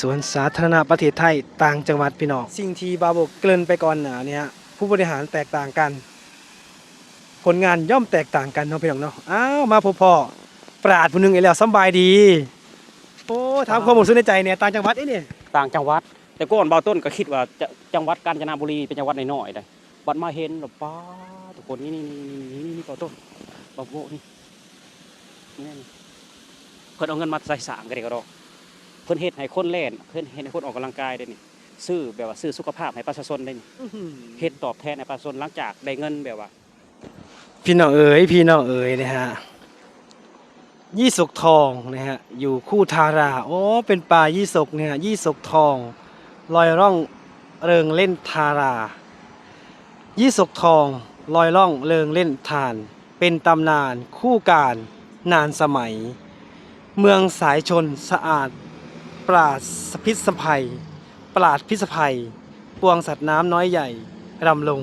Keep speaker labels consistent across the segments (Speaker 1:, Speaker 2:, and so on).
Speaker 1: สวนสาธารณะประเทศไทยต่างจังหวัดพี่น้องสิ่งที่บาโบเกริ่นไปก่อนหนาเนี่ยผู้บริหารแตกต่างกัน ผลงานย่อมแตกต่างกันเนาะพี่น้องเนาะอ้าวมาพบพ่อปราดผู้หนึงอีกแล้วสำบายดี โอ้ถามความรู้สึกในใจเนี่ยต่างจังหวัดเอ้เนี่ย
Speaker 2: ต่างจังหวัด แต่ก่อนเบาต้นก็คิดว่าจะจังหวัดกาญจนบุรีเป็นจังหวัดน้อยๆได้บัดมาเห็นแล้วป้าทุกคนนี่นี่นี่นี่นี่เบาต้นเบาโบนี่นี่นี่เพิ่นเอาเงินมาใส่สางกันเด็กก็ดอ เพิ่นเฮ็ดให้คนเล่นเพิ่นเฮ็ดให้คนออกกำลังกายได้นี่ซื้อแบบว่าซื้อสุขภาพให้ประชาชนได้นี่เฮ็ดตอบแทนให้ประชาชนหลังจากได้เงินแบบว่า
Speaker 1: พี่น้องเอ๋ยพี่น้องเอ๋ยนะฮะยี่สกทองนะฮะอยู่คู่ทาราโอ้เป็นป่ายี่สกเนี่ยยี่สกทอง ลอยร่องเริงเล่นทารา ยี่สกทองลอยล่องเริงเล่นทาน เป็นตำนานคู่การนานสมัย เมืองสายชนสะอาด ปราดพิษสภัย ปราดพิษภัย ปวงสัตว์น้ำน้อยใหญ่รำลง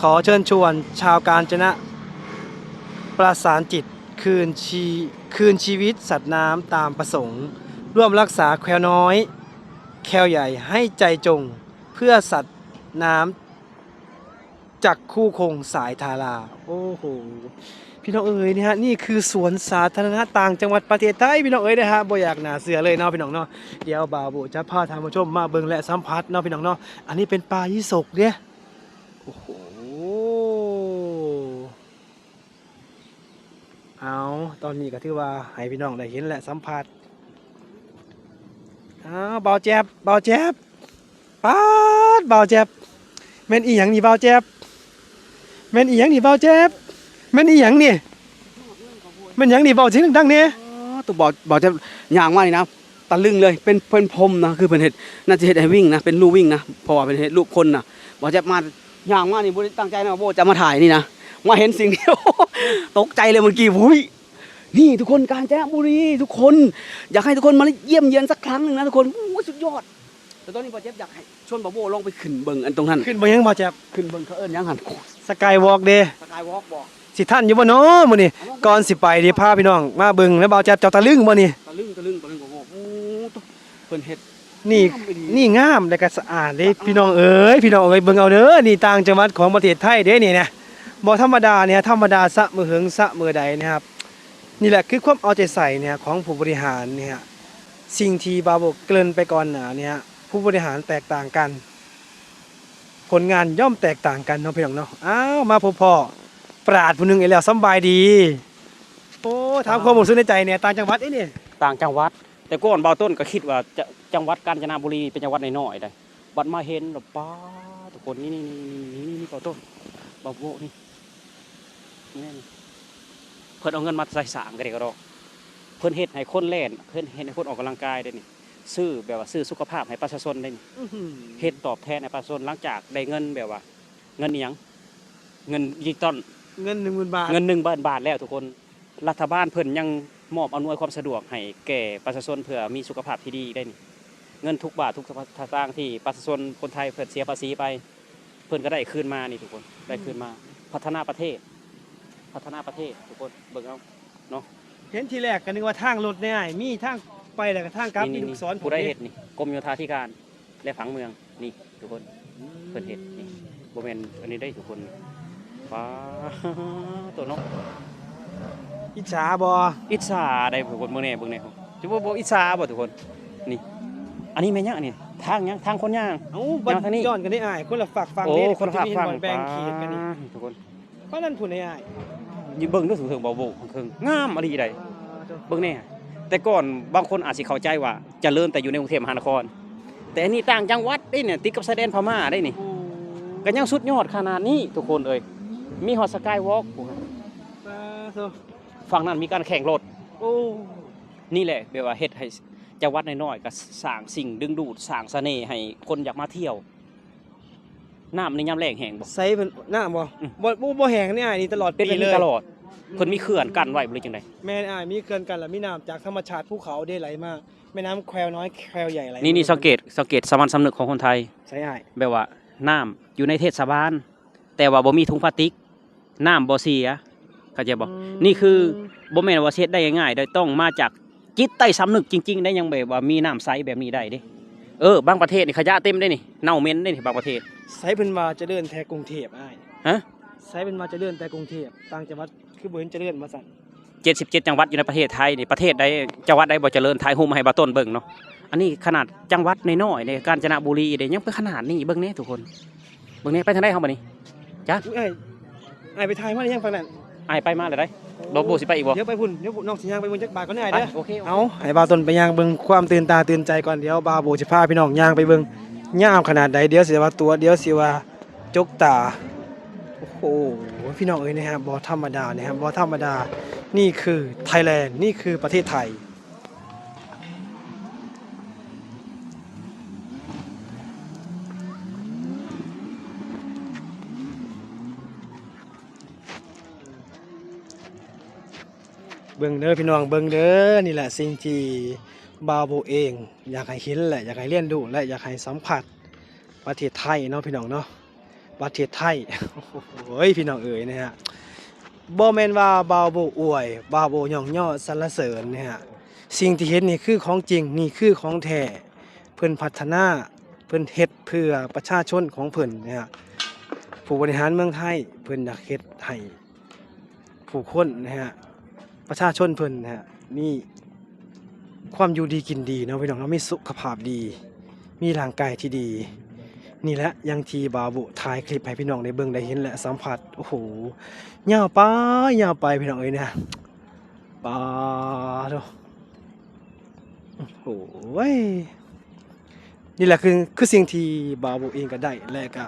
Speaker 1: ขอเชิญชวนชาวกาญจนะ ประสานจิตคืนชีคืนชีวิตสัตว์น้ำตามประสงค์ ร่วมรักษาแควน้อย แควใหญ่ให้ใจจง เพื่อสัตว์น้ำจากคู่คงสายทารา โอ้โห พี่น้องเอ๋ยนี่ฮะนี่คือสวนสาธารณะต่างจังหวัดประเทศไทยพี่น้องเอ๋ยนะฮะบ่อยากหนาเสือเลยเนาะพี่น้องเนาะเดี๋ยวบ่าวโบจะพาทานผู้ชมมาเบิ่งและสัมผัสเนาะพี่น้องเนาะอันนี้เป็นปลายี่สกเนี่ยโอ้โหเอาตอนนี้ก็ถือว่าให้พี่น้องได้เห็นและสัมผัสเอาเบาแจ๊บเบาแจ๊บป๊าดเบาแจ๊บแม่นอีหยังนี่เบาแจ๊บแม่นอีหยังนี่เบาแจ๊บ แม่นอีหยังนี่แม่นหยังนี่เบาเสียงดังๆเนี่ย
Speaker 3: ตัวบอกบอกจะย่างมากนี่นะตะลึงเลยเป็นเป็นพรมนะคือเป็นเห็ดน่าจะเห็ดให้วิ่งนะเป็นรูวิ่งนะเพราะว่าเป็นเห็ดรูปคนนะบอกจะมาย่างมากนี่บ่ได้ตั้งใจนะว่าโบจะมาถ่ายนี่นะมาเห็นสิ่งที่ตกใจเลยเมื่อกี้หุ้ยนี่ทุกคนกาญจนบุรีทุกคน อยากให้ทุกคนมาเยี่ยมเยียนสักครั้งหนึ่งนะทุกคนโอ้ยสุดยอดแต่ตอนนี้บอเจ็บอยากให้ชวนบอโบลงไปขึ้นเบิ่งอันตรงนั้น
Speaker 1: ขึ้นบ่ยังเบาแจ๊บ
Speaker 3: ขึ้นเบิ่งเขาเอิ้นหยังหัน
Speaker 1: สกายวอล์กเด้
Speaker 3: สกายวอล์กบอก
Speaker 1: สิท่านอยู่บ่เนาะมื้อนี้ก่อนสิไปเดิพาพี่น้องมาเบิ่งแล้วเบาแจ๊บเจ้าตะลึงบ่นี่
Speaker 3: ตะลึงตะลึงตะลึงบอโบโอ้ตัวเพิ่นเฮ็ด
Speaker 1: นี่
Speaker 3: งามไปดี
Speaker 1: นี่งามและก็สะอาดเด้พี่น้องเอ๋ยพี่น้องเอ๋ยเบิ่งเอาเด้อนี่ต่างจังหวัดของประเทศไทยเด้นี่นะบ่ธรรมดาเนี่ยธรรมดาสะมือเหิงสะมือใดนะครับ นี่แหละคือความเอาใจใส่เนี่ยของผู้บริหารเนี่ยสิ่งที่บาบอกเกริ่นไปก่อนหน้าเนี่ยผู้บริหารแตกต่างกัน ผลงานย่อมแตกต่างกันเนาะพี่น้องเนาะอ้าวมาพบพ่อ ปราดผู้หนึงอีกแล้วสำบายดี โอ้ถามความรู้สึกในใจเนี่ยต่างจังหวัดเอ้เนี่ย
Speaker 2: ต่างจังหวัด แต่ก่อนเบาต้นก็คิดว่าจะจังหวัดกาญจนบุรีเป็นจังหวัดน้อยๆได้บัดมาเห็นแล้วป้าทุกคนนี่นี่นี่นี่นี่เบาต้นเบาโบนี่นี่นี่เพิ่นเอาเงินมาใส่สร้างกันเด็กก็ดอกเพิ่นเฮ็ดให้คนเล่นเพิ่นเฮ็ดให้คนออกกำลังกายได้นี่ซื้อแบบว่าซื้อสุขภาพให้ประชาชนได้นี่เฮ็ดตอบแทนให้ประชาชนหลังจากได้เงินแบบว่า เงินอิหยังเงินดิจิตอล
Speaker 1: เงินหนึ่งหมื่นบาท
Speaker 2: เงินหนึ่งบาทบาทแล้วทุกคนรัฐบาลเพิ่นยังมอบอำนวยความสะดวกให้แก่ประชาชนเพื่อมีสุขภาพที่ดีได้นี่เงินทุกบาททุกสตางค์ที่ประชาชนคนไทยเพิ่นเสียภาษีไป เพิ่นก็ได้คืนมานี่ทุกคนได้คืนมา พัฒนาประเทศ พัฒนาประเทศทุกคนเบิ่งเอา
Speaker 1: เห็นทีแรกก็นึกว่าทางรถเนี่ยมีทางไปแล้วก็ทางกลับ
Speaker 2: นี่
Speaker 1: มี
Speaker 2: นี่
Speaker 1: ลู
Speaker 2: นี่
Speaker 1: กศร
Speaker 2: ผู้ได้เฮ็ดนี่กรมโยธาธิการและผังเมืองนี่ทุกคนเพิ่นเฮ็ดนี่บ่แม่นอันนี้ได้ทุกคน ฟ้าตัวนก
Speaker 1: อิจฉาบ่
Speaker 2: อิจฉาได้ทุกคนเบิ่งแน่เบิ่งแน่จะบ่บ่อิจฉาบ่ทุกคน นี่ อันนี้แม่นยังอันนี้ทางยังทางคนย่าง
Speaker 1: เอ้าบัด
Speaker 2: มาทางนี้
Speaker 1: ย้อนกันได้อ้ายคนละฝักฝั่ง
Speaker 2: โอ้
Speaker 1: นี้
Speaker 2: คนละฝาก
Speaker 1: ที่มี
Speaker 2: ฟัง
Speaker 1: บ่อนแบ่งเขตกันนี่
Speaker 2: ทุกคน
Speaker 1: เพราะนั่นผู้ใดอ้าย
Speaker 2: อยู่เบิ่งด้วยสูงเถิงเบาโบกเถิงงามอะไรใดเบิ่งแน่แต่ก่อนบางคนอาจสิเข้าใจว่าเจริญแต่อยู่ในกรุงเทพมหานคร แต่อันนี้ต่างจังหวัดได้เนี่ยติดกับชายแดนพม่าได้นี่ก็ยังสุดยอดขนาดนี้ทุกคนเอ้ย มีฮอตสกายวอล์ก
Speaker 1: สาธุ
Speaker 2: ฝั่งนั้นมีการแข่งรถ
Speaker 1: โอ้
Speaker 2: นี่แหละแบบว่าเฮ็ดให้จังหวัดน้อยๆก็สร้างสิ่งดึงดูดสร้างเสน่ห์ให้คนอยากมาเที่ยวน้ำในยามแล้งแห้งบ่
Speaker 1: ใส่เพิ่นน้าบ่
Speaker 2: อืม
Speaker 1: บ่บ่บ่แห้งเนี่ยอ้ายนี่ตลอด
Speaker 2: เป็น
Speaker 1: ปี
Speaker 2: แบบ
Speaker 1: เล
Speaker 2: นี้
Speaker 1: ย
Speaker 2: ตลอดเพิ่นมีเขื่อนกั้นไว้บ่เลยจังได๋
Speaker 1: แม่นอ้ายมีเขื่อนกันแล้วมีน้ำจากธรรมชาติภูเขาได้ไหลมาแม่น้ำแควน้อยแควใหญ่ไหล
Speaker 2: นี่นี่สังเกตสังเกตสามัญสำนึกของคนไทย
Speaker 1: ใส่อ้าย
Speaker 2: แบบว่าน้ำอยู่ในเทศบาลแต่ว่าบ่มีถุงพลาสติก น้ำบ่เสียเข้าใจบ่นี่คือบ่แม่นว่าเช็ดได้ง่ายๆโดยต้องมาจากจิตใต้สำนึกจริง ๆ ได้ยังแบบว่ามีน้ำใสแบบนี้ได้เด้เออบางประเทศนี่ขยะเต็มได้นี่เน่าเหม็นได้นี่บางประเทศ
Speaker 1: ไซเพิ่นมาจะเดินแท้กรุงเทพอ้าย
Speaker 2: ฮะ
Speaker 1: ไซเพิ่นมาจะเดินแต่กรุงเทพต่างจังหวัดคือบ่เห็นจะเดินมาสั่น
Speaker 2: 77จังหวัดอยู่ในประเทศไทยนี่ประเทศใดจังหวัดใดบ่เจริญถ่ายรูปมาให้บาต้นเบิ่งเนาะอันนี้ขนาดจังหวัดน้อยๆในกาญจนบุรีเด้ยังเป็นขนาดนี้เบิ่งแน่ทุกคนเบิ่งแน่ไปทางใดเฮาบัดนี้
Speaker 1: อุ๊ยอ้าย อ้ายไปถ่ายมาได้ยังฝั่งนั้น
Speaker 2: อายไปมาเลยได้บ่บ่สิไปอีกบ่
Speaker 1: เดี๋ยวไปพุ่นเดี๋ยวน้องสิย่างไปเบิ่งจักบาทก่อนได้
Speaker 2: ไป
Speaker 1: เด้อ
Speaker 2: โอเค
Speaker 1: เอาให้บาวตนไปย่างเบิ่งความตื่นตาตื่นใจก่อนเดี๋ยวบาวโบจะพาพี่น้องย่างไปเบิ่งย่ามขนาดใดเดี๋ยวสิว่าตัวเดี๋ยวสิว่าจกตา โอ้โหพี่น้องเอ้ยนะฮะบ่ธรรมดานะครับบ่ธรรมดา นี่คือไทยแลนด์นี่คือประเทศไทย เบิ่งเด้อพี่น้องเบิ่งเด้อนี่แหละสิ่งที่บาวโบเอง อยากให้เห็นแหละอยากให้เรียนรู้และอยากให้สัมผัสประเทศไทยเนาะพี่น้องเนาะประเทศไทยโอ้โหพี่น้องเอ๋ยนะฮะบ่แมนว่าบาวโบอวยบาวโบย่องย่อสรรเสริญนะฮะสิ่งที่เห็นนี่คือของจริงนี่คือของแท้เพิ่นพัฒนาเพิ่นเฮ็ดเพื่อประชาชนของเพิ่นนะฮะผู้บริหารเมืองไทยเพิ่นอยากเฮ็ดให้ผู้คนนะฮะ ประชาชนเพิ่นนะฮะมีความอยู่ดีกินดีเนาะพี่น้องเนาะมีสุขภาพดี มีร่างกายที่ดี นี่แหละยังทีบาบุถ่ายคลิปให้พี่น้องได้เบิ่งได้เห็นและสัมผัสโอ้โหยาวไปยาวไปพี่น้องเอ้ยนะปาโดโอ้โหนี่แหละคือคือสิ่งที่บาบุเองก็ได้และก็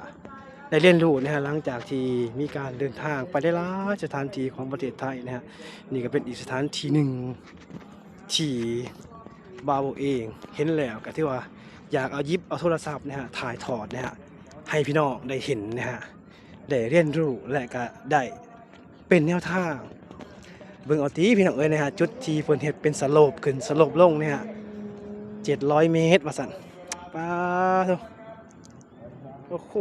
Speaker 1: ได้เรียนรู้นะฮะหลังจากที่มีการเดินทางไปได้หลายสถานที่ของประเทศไทยนะฮะนี่ก็เป็นอีกสถานที่หนึ่งที่บาวเองเห็นแล้วก็ที่ว่าอยากเอายิบเอาโทรศัพท์นะฮะถ่ายถอดนะฮะให้พี่น้องได้เห็นนะฮะได้เรียนรู้และก็ได้เป็นแนวทางเบิ่งเอาตีพี่น้องเอ้ยนะฮะจุดที่เพิ่นเฮ็ดเป็นสโลปขึ้นสโลปลงเนี่ยฮะ700เมตรว่าซั่นป้า โอ้โห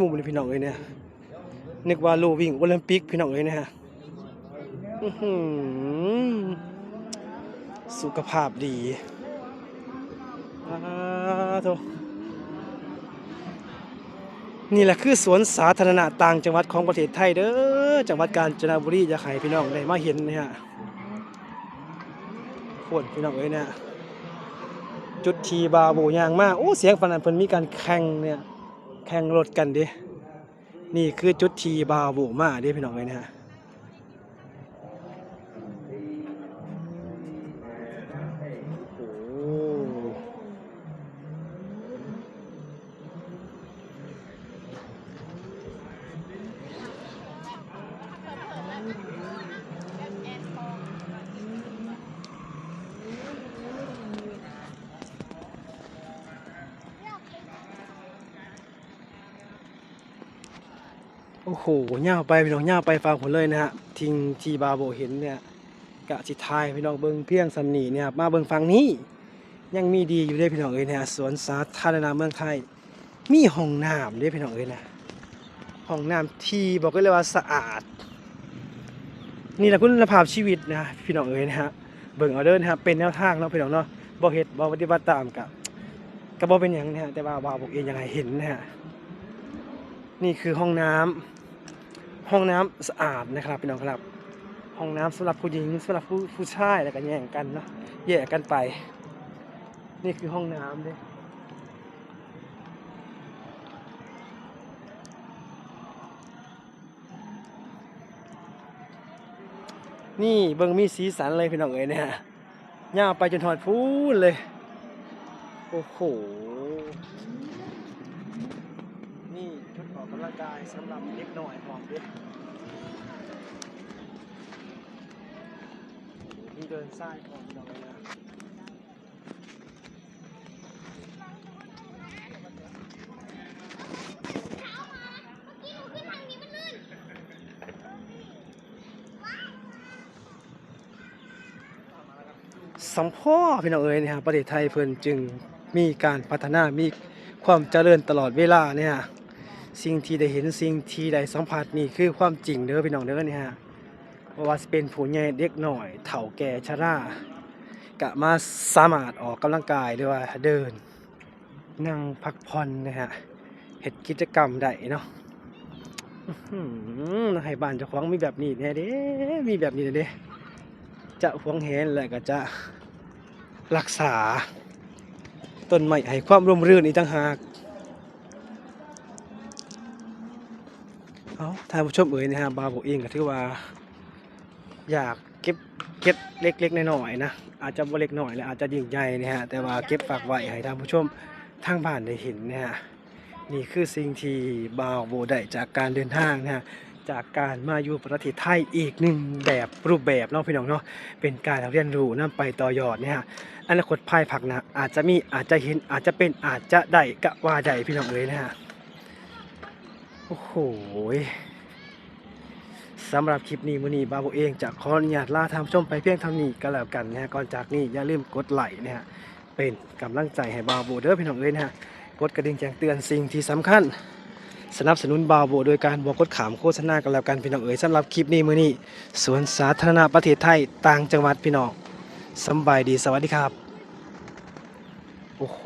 Speaker 1: มุมนี้พี่น้องเอ้ยเนี่ยนึกว่าลูวิ่งโอลิมปิกพี่น้องเอ้ยนะฮะอื้อหือสุขภาพดีอาโถนี่แหละคือสวนสาธารณะต่างจังหวัดของประเทศไทยเด้อจังหวัดกาญจนบุรีอยากให้พี่น้องได้มาเห็นเนี่ยโคตรพี่น้องเอ้ยเนี่ยจุดทีบาโบยางมากโอ้เสียงฟันนั้นเพิ่นมีการแข่งเนี่ย แข่งรถกันดิ นี่คือจุดทีบาโบมาดิพี่น้องเลยนี่ยโโอ้โหย่าไปพี่น้องย่าไปฟังผมเลยนะฮะทิงทีบาโบเห็นเนี่ยกะสิทายพี่น้องเบิงเพียงสำนีเนี่ยมาเบิงฟังนี้ ยังมีดีอยู่เด้พี่น้องเอ้ยนะสวนสาธารณะเมืองไทย มีห้องน้ำเด้พี่น้องเอ้ยนะห้องน้ำที่บอกได้เลยว่าสะอาด นี่แหละคุณภาพชีวิตนะพี่น้องเอ้ยนะฮะเบิ่งเอาเด้อนะเป็นแนวทางเนาะพี่น้องเนาะบ่เฮ็ดบ่ปฏิบัติตามกับก็บ่เป็นหยังนะฮะแต่ว่าบ่าวบอกเองยังไงเห็นนะฮะ นี่คือห้องน้ำห้องน้ำสะอาดนะครับพี่น้องครับ ห้องน้ำสำหรับผู้หญิงสำหรับผู้ผู้ชายแล้วก็แย่งกันเนาะแยกกันไป นี่คือห้องน้ำเด้นี่เบิ่งมีสีสันเลยพี่น้องเอ๋ยเนี่ยย่าไปจนถอดพูนเลย โอ้โห นี่ชุดออกกำลังกายสำหรับเด็กหน่อยพร้อมเด็กนี่เดินสายพร้อมพี่องเอ๋ยนะสัมพ่อพี่น้องเอ๋ยเนี่ยฮะประเทศไทยเพิ่นจึงมีการพัฒนามีความเจริญตลอดเวลาเนี่ย สิ่งที่ได้เห็นสิ่งที่ได้สัมผัสนี่คือความจริงเด้อพี่น้องเด้อเนี่ยฮะว่าสิเป็นผู้ใหญ่เด็กหน่อย เฒ่าแก่ชรากะมาสามารถออกกำลังกายหรือว่าเดิน นั่งพักผ่อนนะฮะเฮ็ดกิจกรรมได้เนาะให้บ้านเจ้าของมีแบบนี้แน่เด้มีแบบนี้เด้จะหวงแหนและก็จะรักษาต้นไม้ให้ความร่มรื่นอีกต่างหาก เอาท่านผู้ชมเอ๋ยนะฮะบาวผมเองก็ถือว่า อยากเก็บเก็บเล็กๆน้อยๆนะอาจจะบ่เล็กน้อยและอาจจะยิ่งใหญ่นะฮะแต่ว่าเก็บฝากไว้ให้ท่านผู้ชมทางบ้านได้เห็นนะฮะนี่คือสิ่งที่บาโบได้จากการเดินทางนะฮะจากการมาอยู่ประเทศไทยอีกหนึ่งแบบรูปแบบเนาะพี่น้องเนาะเป็นการเรียนรู้นํไปต่อยอดเนี่ยฮะอนาคตภายภาคหน้าอาจจะมีอาจจะเห็นอาจจะเป็นอาจจะได้กะว่าได้พี่น้องเอ๋ยนะฮะ โอ้โหสำหรับคลิปนี้มือนี้บาโบเองจะขออนุญาตลาท่านผู้ชมไปเพียงเท่านี้ก็แล้วกันนะฮะก่อนจากนี้อย่าลืมกดไลค์นะฮะเป็นกำลังใจให้บาโบเด้อพี่น้องเอ้ยนะฮะกดกระดิ่งแจ้งเตือนสิ่งที่สำคัญ สนับสนุนบาโบโดยการบอกกดขามโฆษณากันแล้วกันพี่น้องเอ้ยสำหรับคลิปนี้มือนี้สวนสาธารณะประเทศไทยต่างจังหวัดพี่น้องสบายดีสวัสดีครับ โอ้โห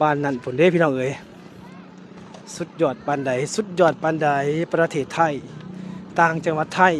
Speaker 1: บ้านนั่นผลเด้พี่น้องเอ้ย สุดยอดปันใด สุดยอดปันใดประเทศไทย ต่างจังหวัดไทย